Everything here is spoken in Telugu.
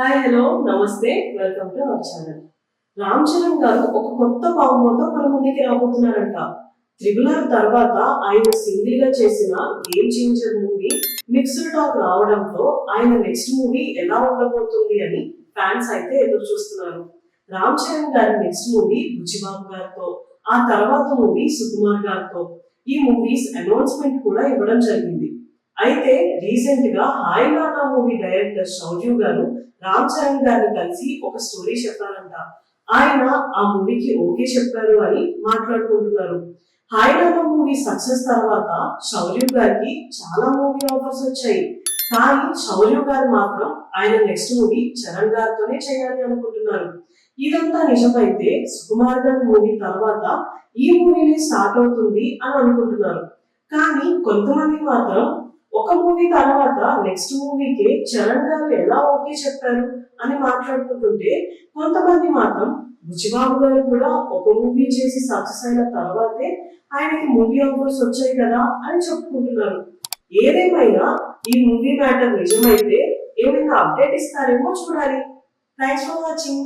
హాయ్ హలో నమస్తే welcome to our channel Ram Charan garu ఒక కొత్త పాపంతో మన ముందుకి రాబోతున్నారంట. త్రిబుల్ ఆర్ తర్వాత ఆయన సింగిల్గా చేసిన game changer movie mixed talk రావడంతో ఆయన నెక్స్ట్ మూవీ ఎలా ఉండబోతుంది అని ఫ్యాన్స్ అయితే ఎదురు చూస్తున్నారు రామ్ చరణ్ గారి నెక్స్ట్ మూవీ బుచ్చిబాబు గారితో ఆ తర్వాత మూవీ సుకుమార్ గారితో. ఈ మూవీస్ అనౌన్స్మెంట్ కూడా ఇవ్వడం జరిగింది. అయితే రీసెంట్గా హాయ్ నానా మూవీ డైరెక్టర్ శౌర్య గారు రామ్ చరణ్ గారిని కలిసి ఒక స్టోరీ చెప్పారంట. ఆయన ఆ మూవీకి ఓకే చెప్పారు అని మాట్లాడుకుంటున్నారు. హాయ్ నానా మూవీ సక్సెస్ తర్వాత శౌర్య గారికి చాలా మూవీ ఆఫర్స్ వచ్చాయి. కానీ శౌర్య గారు మాత్రం ఆయన నెక్స్ట్ మూవీ చరణ్ గారితోనే చేయాలి అనుకుంటున్నారు. ఇదంతా నిజమైతే సుకుమార్ గారి మూవీ తర్వాత ఈ మూవీని స్టార్ట్ అవుతుంది అని అనుకుంటున్నారు. కానీ కొంతమంది మాత్రం ఒక్క మూవీ తర్వాత నెక్స్ట్ మూవీకి చరణ్ గారు ఎలా ఓకే చెప్పారు అని మాట్లాడుకుంటుంటే కొంతమంది మాత్రం బుచ్చిబాబు గారు కూడా ఒక మూవీ చేసి సక్సెస్ అయిన తర్వాతే ఆయనకి మూవీ ఆఫర్స్ వచ్చాయి కదా అని చెప్పుకుంటున్నారు. ఏదేమైనా ఈ మూవీ మ్యాటర్ నిజమైతే ఏమైనా అప్డేట్ ఇస్తారేమో చూడాలి. Thanks for watching